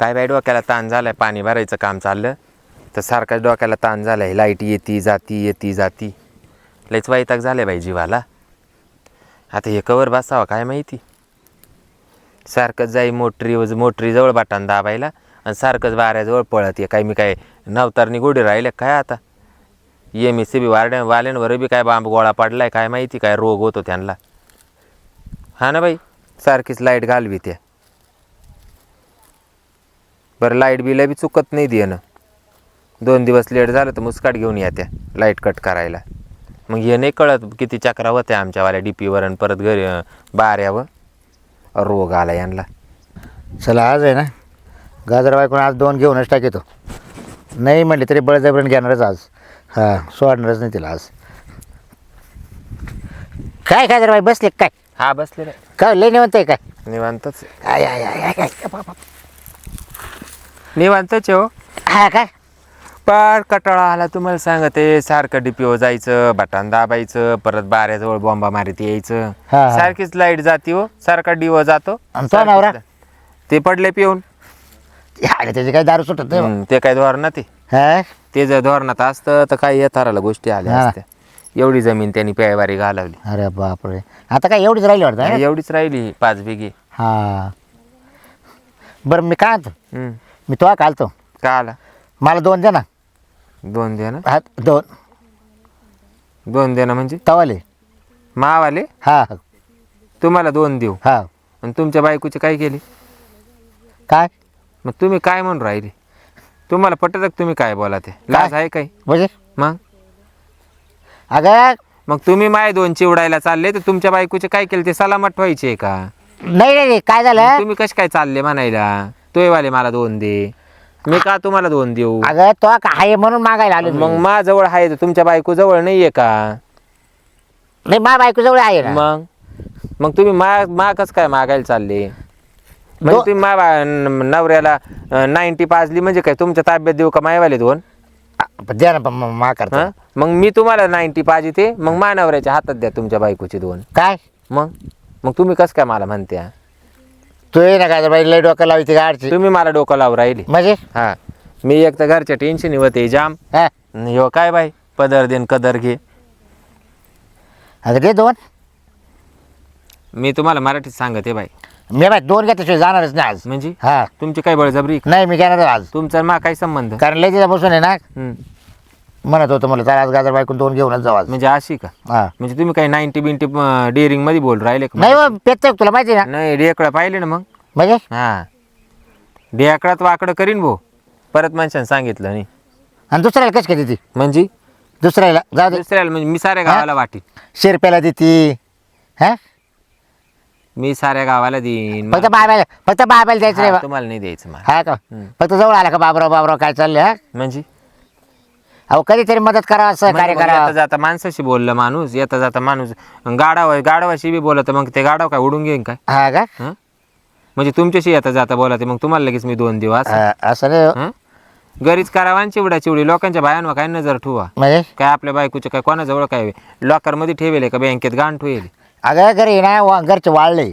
काय बाई डोक्याला ताण झालाय पाणी भरायचं काम चाललं. तर सारखाच डोक्याला ताण झालाय लाइट येती जाती येती जाती. लयच वैताग झाले बाई जीवाला. आता हे कवर बसावं काय माहिती? सारखंच जाई मोटरी मोटरीजवळ बाटान दाबायला आणि सारखंच वाऱ्याजवळ पळत ये. काय मी काय नवतारनी गोडी राहिले काय आता? ये मी सी बी वारड्या वाल्यांवर बी काय बांब गोळा पडलाय काय माहिती काय रोग होतो त्यांना. हा ना बाई सारखीच लाइट घालवी त्या बरं लाइट बिल बी चुकत नाही देणं. दोन दिवस लेट झालं तर मुस्काट घेऊन या त्या लाइट कट करायला. मग हे नाही कळत किती चक्रा होत्या आमच्यावाल्या डी पीवर आणि परत घरी बाऱ्यावर. रोग आला यांना. चला आज आहे ना? गाजर बायकोन आज दोन घेऊनच टाकेतो. नाही म्हटले तरी बळजबरीने घेणारच आज. हां सोडणारच नाही तिला आज. काय गाजर बाई बसले काय? हा बसले काय लय निवंत आहे काय? निवांतच आय आय आय आय, आय बाबा. निवांतच हो? हा काय? पार कटाळा आला तुम्हाला सांगते सारखं डीपीओ जायचं बटन दाबायचं परत बाऱ्याजवळ बॉम्बा मारित यायचं. हा, हा. सारखीच लाइट जाती हो सारखा डिओ जातो. आणि तो सारखीच नवरा? ला- ते पडले पिऊन. त्याची काही दारू सुटत नाही हम्म, ते काय धोरणात आहे हा? ते जर धोरणात असतं तर काही येताराला गोष्टी आल्या हा. असत्या. एवढी जमीन त्यांनी प्यायवारी घालवली. अरे बापरे. आता काय एवढीच राहिली वाटतं हा? एवढीच राहिली पाच बिघे. हा. बरं मी काय हम्म. मी तो घालतो का आला? मला दोन दे ना. दोन दे ना? हा दोन. दोन दे ना म्हणजे? तवाले. मावाले? हा. तुम्हाला दोन देऊ. हा. आणि तुमच्या बायकोचे काय केले? काय? मग तुम्ही काय म्हणून राहिले? तुम्हाला पटत तुम्ही काय बोला ते लाज आहे काय म्हणजे? मग? अगं. मग तुम्ही माय दोन चिवडायला चालले तर तुमच्या बायकोचे काय केले? ते सलामत व्हायचे का? नाही नाही नाही, काय झालं? तुम्ही कसे काय चालले म्हणायला? तोयवाले मला दोन दे. मी का तुम्हाला दोन देऊ? अगं तो का आहे म्हणून मागायला आलो मग मग मा. जवळ आहे तर तुमच्या बायको जवळ नाहीये का? नाही मा बायको जवळ आहे ना. मग? मग तुम्ही मा मा कसं काय मागायला चालले? म्हणजे दो- तुम्ही मा बा- न- नवऱ्याला नाईन्टी पाजली म्हणजे काय तुमच्या ताब्यात देऊ का मायवाले दोन? आ, द्या ना पण मग मा करतो. हा? मग मी तुम्हाला नाईन्टी पाहिजे मग मा नवऱ्याच्या हातात द्या तुमच्या बायकोचे दोन. काय? मग? मग तुम्ही कसं काय मला म्हणत्या? तू ये ना काय बाई लय डोकं लावते गाडची. तुम्ही मला डोकं लावून राहिली. म्हणजे? हा. मी एक तर घरच्या टेन्शन होते जाम. हा. काय बाई पदर देन कदर घे. अगं दे दोन. मी तुम्हाला मराठीत सांगते बाई. मी बाय दोन घेतल्याशिवाय जाणारच नाही आज. म्हणजे? हा. तुमची काय बळजबरी? का? नाही मी घेणार आज. तुमचा मा काय संबंध? कारण लय बसून आहे ना हम्म. म्हणत होतं मला चला आज गाजर बायकून दोन घेऊनच जाऊ आज. म्हणजे अशी का? हा. म्हणजे तुम्ही काही नाईन्टी बिंटी डेअरिंगमध्ये बोल राहिले का नाही हो, पेच तुला माहिती आहे ना? नाही डेकडं पाहिले ना मग. म्हणजे? हा. डेकडात वाकडं करीन भाऊ. परत माणसानं सांगितलं नाही. आणि दुसऱ्याला कशी काय देते? म्हणजे? दुसऱ्याला जाऊ दे. दुसऱ्याला म्हणजे मी साऱ्या गावाला वाटी. शिरप्याला देते. हा? मी साऱ्या गावाला देईन. फक्त बाबायला फक्त बाबायला द्यायचं बा. तुम्हाला नाही द्यायचं मला हा का. फक्त जवळ आला का बाबराव बाबराव काय चाललंय हा? म्हणजे? अहो कधीतरी मदत करावं असं कार्य म्हणजे मग येता करावं जाता माणसाशी बोललं माणूस येता जाता माणूस. गाडाव गाडवाशी बी बोलत मग ते गाडाव काय उडून घेईन काय? हा का? हं? म्हणजे तुमच्याशी येता जाता बोलते मग तुम्हाला लगेच मी दोन दिवस. असं नाही हो. हं? घरीच करावा आणि चिवडा चिवडी लोकांच्या बायांवर काय नजर ठेवा. म्हणजे? काय आपल्या बायकोचं काय कोणाजवळ काय लॉकरमध्ये ठेवेल का बँकेत गाण ठेवेल? अगं घरी ना वा- घरचे वाळले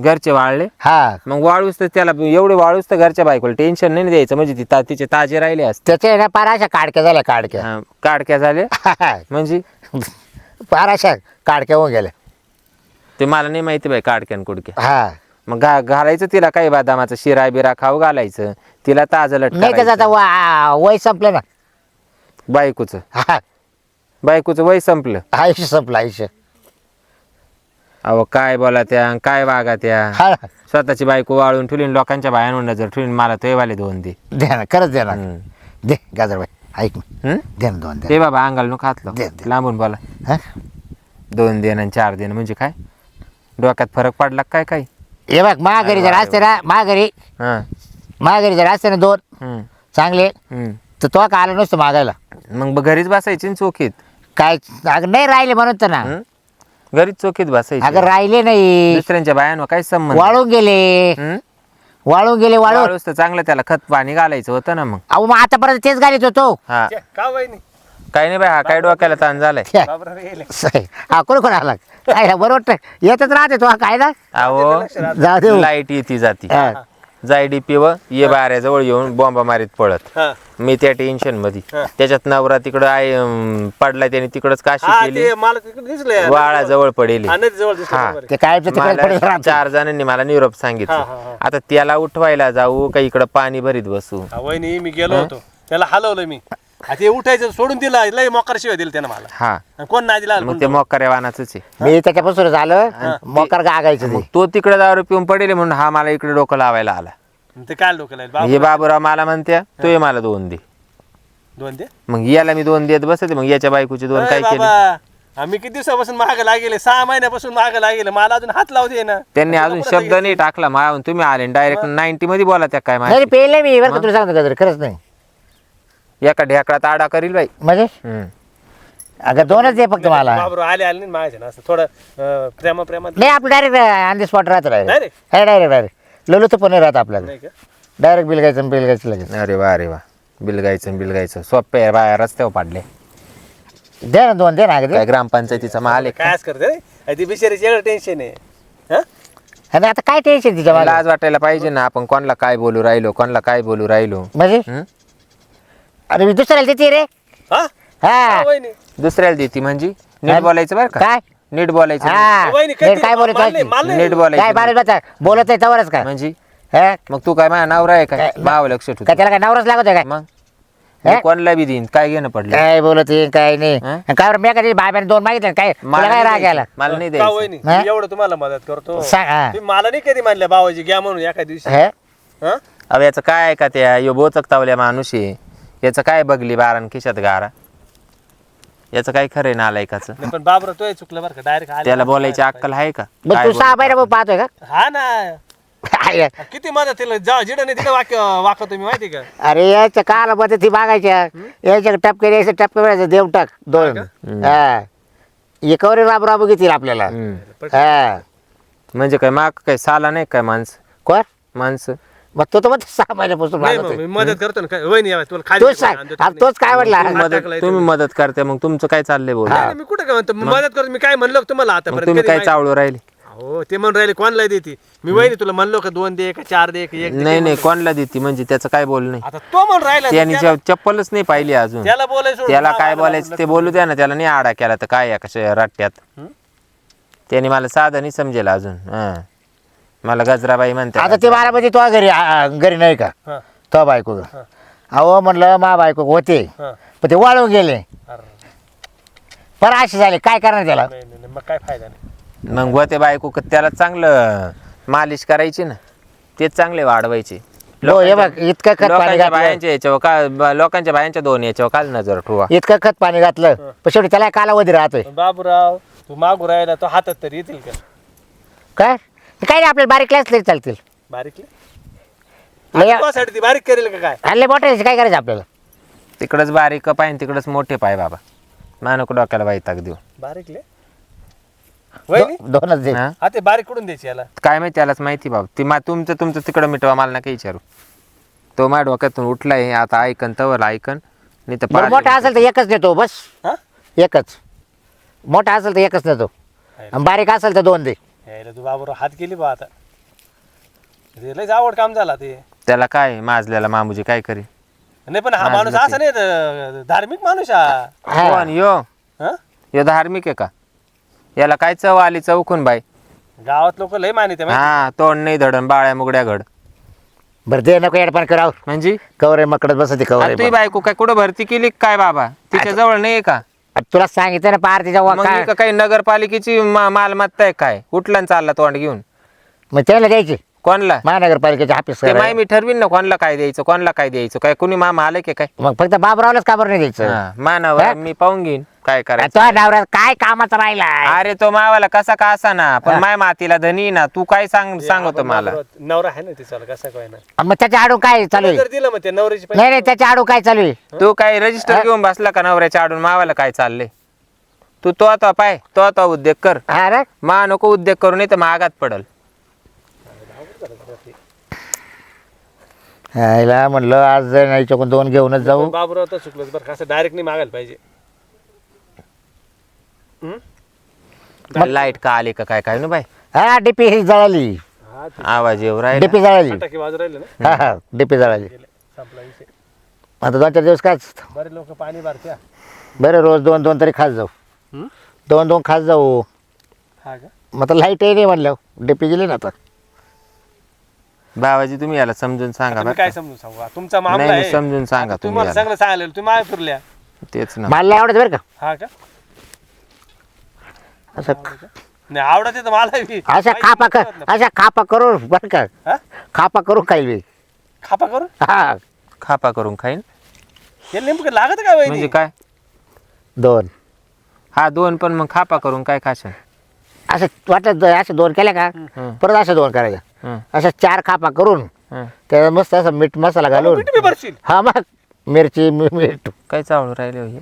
घरचे वाळले. हा. मग वाळूस तर त्याला एवढे वाळूस तर घरच्या बायकोला टेन्शन नाही द्यायचं. म्हणजे ती ता- तिचे ताजे राहिले असते. त्याचे ना पार अशा काडक्या झाल्या काडक्या. हं, काडक्या झाले म्हणजे? पार अशा काडक्या होऊन गेल्या. ते मला नाही माहिती बाई काडक्यान कुडक्या. हा. मग घा घालायचं तिला काही बदामाचं शिरा बिरा खाऊ घालायचं. तिला ताजं लट नाही त्याचं आता वा- वय संपलं ना. बायकोचं. हा. बायकोचं वय संपलं. आयुष्य संपलं आयुष्य. अहो काय बोला त्या काय वागा त्या हा. स्वतःची बायको वाळून ठेवली लोकांच्या बायांवर नजर ठेवून मला तो वाले दोन दे. दे ना खरंच दे ना. दे गाजरबाई ऐक ना. हं? दे ना दोन दे ते बाबा अंगाला नको हातलं दे, दे. लांबून बोला. हा? दोन देण आणि चार देण म्हणजे काय? डोक्यात फरक पडला का काय काय हे बघ महागरी जर असते ना महागरी हां. महागरी जर असते ना दोन हं, चांगले हं. तर तो का आला नसतो मागायला मग ब- घरीच बसायची ना चोखीत. काय अगं नाही राहिले म्हणून तर ना. हं? घरीच चोखीत अगं बसायची राहिले नाही. दुसऱ्यांच्या बायांवर काय संबंध? वाळून गेले. हं? वाळून गेले वाळून. वाळूस तर चांगलं त्याला खत पाणी घालायचं होतं ना मग. अहो मग आतापर्यंत तेच घालीत होतो. हा. का वहिनी? काही नाही बाई हा काय डोक्याला ताण झालाय? बाबरा येईल हा कोण कोण आला? काय बरोबर येतच राहते तो हा काय ना? अहो जाऊ दे लाइट येते जाती. हा. जाय डीपी व ये बाऱ्याजवळ येऊन बॉम्बा मारीत पळत. हा. मी त्या टेन्शनमध्ये हा. त्याच्यात नवरा तिकडं अं, पडलाय त्याने तिकडच काशी हा केली. ते मला तिकडे दिसलंय. वाळा जवळ पडेल. हा नदी जवळ दिसलं हा. बरोबर आहे. ते काय मला. चार जणांनी मला निरोप हा, हा, सांगितलं हा. आता त्याला उठवायला जाऊ का इकडं पाणी भरीत बसू? हा, वहिनी मी गेलो होतो. त्याला हलवलं मी. ते उठायचं सोडून दिला लय मोकार शिवाय दिलं त्यानं मला. हा. आणि कोण नाही दिला मग ते मोकऱ्या वानाच आहे. मी त्याच्यापासून झालं मोकार गागायचं ते. तिकडे दारू पिऊन पडेल म्हणून हा मला इकडे डोकं लावायला आला. ते काय डोकं लागेल बाबा हे बाबूराव? मला म्हणत्या तू मला दोन दे. दोन ते मग याला मी दोन देत बसते मग याच्या बायकोचे दोन काय केले? बाबा आम्ही किती दिवसापासून महाग लागेले सहा महिन्यापासून महाग लागेले मला अजून हात लावू दे ना. त्यांनी अजून शब्द नाही टाकला मा तुम्ही आले डायरेक्ट नाईन्टी मध्ये बोला त्या काय नाही माहिती. पेले मी बरं का तुला सांगतो का खरंच नाही. एका ढेकळात आडा करील बाई. म्हणजे हम्म. अगं दोनच दे फक्त मला. बाबरो आले आले नाही माझ्या ना असं. थोडं अं, प्रेमा प्रेमात नाही आपलं डायरेक्ट ऑन दी स्पॉट राहतं डायरेक्ट Direct? आहे डायरेक्ट डायरेक्ट ललू तर पण नाही राहत आपल्याला. नाही का? डायरेक्ट बिल घ्यायचं बिल घ्यायचं लगेच. अरे वा अरे वा. बिल गायचं बिल गायचं. सोपे आहे बाया रस्त्यावर पाडले. दे ना दोन दे ना अगं काय दे ग्रामपंचायतीचा माल आहे. काय करते रे? अरे ती बिचारीची एवढं टेन्शन आहे. हा? आणि आता काय टेन्शन तिच्या मला लाज वाटायला पाहिजे ना आपण कोणाला काय बोलू राहिलो कोणाला काय बोलू राहिलो. म्हणजे हं? अरे मी दुसऱ्याला देते रे. हा? वहिनी. दुसऱ्याला देती म्हणजे? नीट काय? बोलायचं बरं का? काय? नीट बोलायचं हा. वहिनी नीट कधी- काय बोलत माल नाही. नीट काय बोलायचं बारीक बचा बोलत नाही तवरच का? म्हणजे? हा? मग तू काय माझा नवरा आहे काय काय- भाव लक्ष ठेव. काय त्याला काय नवराच लागत आहे काय? मग? हे? कोणाला बी देईन काय घेणं पडलं? काय बोलत आहे, काय नाही. हा? आणि काय बरं मी कधी बाय दोन मागितले काय? तुला मला काय नाही राग यायला? द्यायचं. मला नाही का द्यायचं. वहिनी? हा? मी एवढं तुम्हाला मदत करतो. सांग हा. तुम्ही मला नाही कधी मानल्या भावाजी घ्या म्हणून एका दिवशी. हे? हा? अहो याचं काय आहे का त्या? यो बोचक तावल्या माणूस आहे. याचं काय बघली बारान खिशात गारा? याचं काय खरं आहे नालायकाचं? नाही, पण बाबर तो चुकलं बरं का? डायरेक्ट त्याला बोलायची अक्कल आहे का? मग काय तू सहा बोलतो? महिना पाहतोय का? हा ना? किती मदत तिला? जा जिडं नाही तिथं वाक्य वाकतो मी माहिती का? अरे याच्या काला मध्ये ती मागायच्या. याच्या टपके यायचं टपके मिळायचं देव टाक दोन. हा एकावर राब राबू घेतील आपल्याला. हम्म. हा. म्हणजे काय माग काय साला नाही काय माणसं? कोण? माणसं. मग तो तर मग सहा महिन्यापासून नाही मी मदत करतो ना काय वहिनी या, तुला खाली तोच सांग. आणतो आता तोच काय म्हटला हात मदत टाकलाय तुम्ही मदत करते मग तुमचं काय चाललंय बोल नाही, नाही, मी कुठं काय म्हणतो मी मदत करतो मी काय म्हणलो का तुम्हाला मग आतापर्यंत? तुम्ही काय माहिती- चावळू राहिले? हो ते म्हणून राहिले कोणाला देते? मी वहिनी तुला म्हणलो का दोन दे का चार दे का एक दे? नाही नाही कोणाला देते? म्हणजे त्याचं काय बोल नाही. आता तो म्हणून राहिला त्याने चप्पलच नाही पाहिली अजून. त्याला बोलायचं त्याला काय बोलायचं ते बोलू द्या ना त्याला नाही आडा केला तर काय या कशा रट्ट्यात. त्याने मला साधं नाही समजेल अजून. हा. मला गजराबाई म्हणते आता ते बारामध्ये तो घरी आ, घरी नाही का? हा. तो बायको अहो म्हणलं मा बायको होते. हा. पण ते वाळून गेले. अरे, पर असे झाले. काय करणार त्याला? नाही नाही नाही, मग काय फायदा नाही. मग होते बायको क- त्याला चांगलं मालिश करायची ना. तेच चांगले वाढवायचे. हो हे बघ इतकं खत पाणी लोकांच्या घातलं. बायांच्या याच्यावर का ब- लोकांच्या बायांच्या दोन याच्यावर काल नजर ठेवा. इतकं खत पाणी घातलं. पण शेवटी त्याला कालावधी राहतोय. पण बाबूराव तू मागू राहिला तो हातात तरी येतील का? काय? हे काय नाही आपल्याला बारीक क्लास तरी चालतील. लय ती बारीक करेल का काय? हल्ले मोठे काय करायचं आपल्याला? तिकडच बारीक पाय तिकडच मोठे पाय बाबा. मानक डोक्याला बाई देऊ वहिनी? दो- दोनच दे. हा? हा ते बारीक कुठून द्यायची याला? काय माहिती त्यालाच माहिती बाबा. ती मा तुमचं तुमचं तिकडं मिटवा मला नका विचारू. तो माझ्या डोक्यातून उठलाय आता ऐकन तवर ऐकन नाही तर बरं मोठा असेल तर एकच नेतो बस. हा? एकच. मोठा असेल तर एकच नेतो आणि बारीक असेल तर दोन दे. यायला तू बाबूराव हात गेली बा आता. ते लयच आवड काम झाला ते. त्याला काय माजल्याला मामूजी काय करी? नाही पण हा माणूस असा नाही धार्मिक माणूस हा. हा. यो? हा? यो धार्मिक आहे का? याला काय चव आली चौकून बाई? गावात लोक लय मानिते माहिती? हा तोंड नाही धडण बाळ्या मुगड्या घड. बरं दे नको एडपान करावं म्हणजे? कवरे मकडत बसते कवरे तुझी बायको काय कुठं भरती केली काय बाबा? तिच्या जवळ नाही का? तुला सांगितलं ना पार तिच्या मग वा- ही का काही नगरपालिकेची मा- मालमत्ता आहे काय? कुठला चालला तोंड घेऊन? मग त्याला द्यायची. कोणला? महानगरपालिकेचे ऑफिस ते माय मी ठरवीन ना कोणला काय द्यायचं कोणला काय द्यायचं काय कुणी मामा आलं की काय? मग फक्त बाबरावलाच का बरं नाही द्यायचं? मानावर हा? मी पाहून घेईन. काय करायचं? तो नवरा काय कामाचा राहिला अरे तो मावाला कसा का असा ना पण माय मातीला धनी ना तू काय सांग सांगतो मला? नवरा- नवरा आहे ना तिचा कसं काय ना मग त्याच्या आडू काय चालू आहे? जर दिलं मग ते नवऱ्याची पैसे नाही नाही त्याच्या आडू काय चालू आहे? तू काय रजिस्टर घेऊन बसला का नवऱ्याच्या आडून? मावाला काय चाललंय? तू तो आता पाय तो आता उद्योग कर. हा रे. मा नको उद्योग करू नाही तर मागात पडल. ह्याला म्हणलं आज जर नाही चकून दोन घेऊनच जाऊ. बाबूराव तर चुकलं बरं का असं डायरेक्ट नाही मागायला पाहिजे. लाइट का आली का काय काय ना बाई? हा डीपी ही जळाली. हा ते आवाज येऊ राहिला. डीपी जाळायची फटाके वाजू राहिले ना? हा हा डीपी जाळायची गेले संपला विषय. आता दोन चार दिवस काच. बरे लोक पाणी भरत्या. बरं रोज दोन दोन तरी खात जाऊ. हम्म? दोन दोन खात जाऊ. हा का? मग आता लाईटही नाही म्हणलं डीपी गेली ना आता. बाबाजी तुम्ही याला समजून सांगा तुम्ही बरं काय का? समजून सांगू? तुमचा मामला नाही, नाही, आहे. समजून सांगा तुम्ही तुम्हाला याला. चांगलं सांगायला तुम्ही माय फिरल्या. तेच ना. मला आवडत बरं का. हा का? असं नाही आवडत आहे तर मला बी. अशा माहिती खापा कर नव्हतं. अशा खापा करून बरं का. हा? खापा करून काही बी खापा करू हा. खापा करून खाईन हे नेमकं लागत काय म्हणजे वहिनी काय? दोन. हा दोन पण मग खापा करून काय खाशाल? असं वाटत असे दोन केल्या का? परत असे दोन करायच्या हं, अशा चार खापा करून हं. त्याला मस्त असं मीठ मसाला घालून. मीठ बी भरशील हा मग मिरची मी- मीठ. काय चावलं राहिले हे?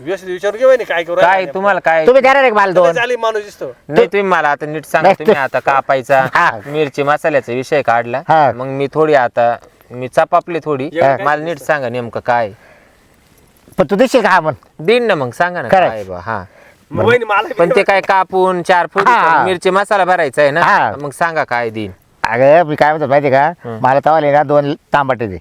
व्यवस्थित विचारू काय करू काय तुम्हाला काय तुम्ही द्या रे मला दोन झाली माणूस दिसतो नाही तुम्ही मला आता नीट सांगा नाही, तुम्ही तू- आता कापायचा हा. मिरची मसाल्याचा विषय काढला हा. मग मी थोडी आता मी चपापली थोडी एवढं काय मला नीट सांगा नेमकं काय पण तू देशील का हा म्हण देईन ना मग सांगा ना Correct. काय बा हा मग वहिनी मला पण ते काय कापून चार फुट हा. मिरची मसाला भरायचा आहे ना हा. मग सांगा काय देईन अगं मी काय म्हणतो माहिती का. मला तवाले ना दोन तांबाटे दे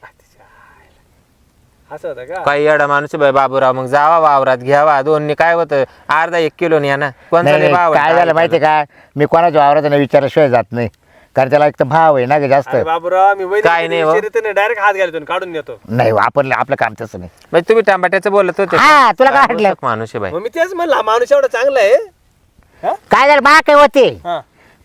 असं होतं का? काही एवढा माणूस आहे बाई बाबूराव. मग जावा वावरात घ्यावा. दोन्ही काय होतं? अर्धा एक किलो या ना. कोणता नाही लय नाही, भाव आहे, काय झालं माहिती का? मी कोणाच्या वावरात नाही विचारल्याशिवाय जात नाही. कारण त्याला एक तर भाव आहे ना ग जास्त. अरे बाबूराव मी काय नाही हो. डायरेक्ट हात घालतो आणि काढून नेतो. नाही आपण आपलं काम तसं नाही. म्हणजे तुम्ही टमाट्याचं बोलत होते हा, तुला काय वाटलं? बोलत माणूस आहे बाई. मग मी तेच म्हणलं हा माणूस एवढा चांगला आहे. हा? काय झालं बा काय होते? हा.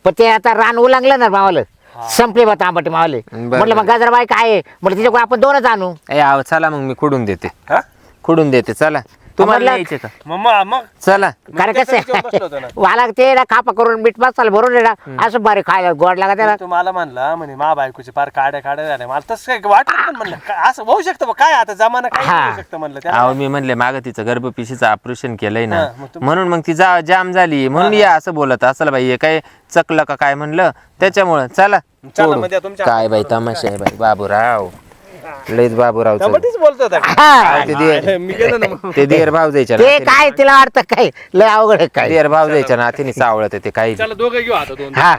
पण ते आता रान उलांगलं ना मावालं. संपले बा तांबाटे मावले. बरं, म्हटलं मग गजराबाई काय आहे? म्हटलं तिच्याकडे आपण दोनच आणू. ए आव चला मग मी खुडून देते. हा? खुडून देते चला. तुम्हाला म्हणलं- यायचे का? मग मग मग चला. कारण त्याचं कसं? विचारून बसलो होतो ना. वाला ते ना खापा करून मीठ मसाला भरून ना असं बरे खायला गोड लागा त्याला तू मला म्हणला म्हणे मा बायकोचे पार काड्या काड्या झाल्या. मला तसं काय पण म्हणलं. का- असं होऊ शकतं बा, काय आता जमाना काय हा. होऊ शकतं म्हणलं त्याला? अहो मी म्हणले माग तिचं गर्भपिशीचं ऑपरेशन केलंय ना. हा, मग म्हणून मग ती जा जाम झाली. म्हणून या असं बोलत असल बाई हे काय चकलं का काय म्हणलं? त्याच्यामुळं चला. चला सोडू. म्हणजे तुमच्या काय बाई तमाशा आहे बाई बाबूराव. लयच बाबूराव टमाटीच बोलतो? हा. ते दे. मी गेलो ना मग. ते देर भाव द्यायच्या ते काय तिला वाटतं काय? लय अवघड आहे काय? देर भाव द्यायच्या ना तिने सावळत ते काही. चला दोघं घेऊ आता दोन. हा.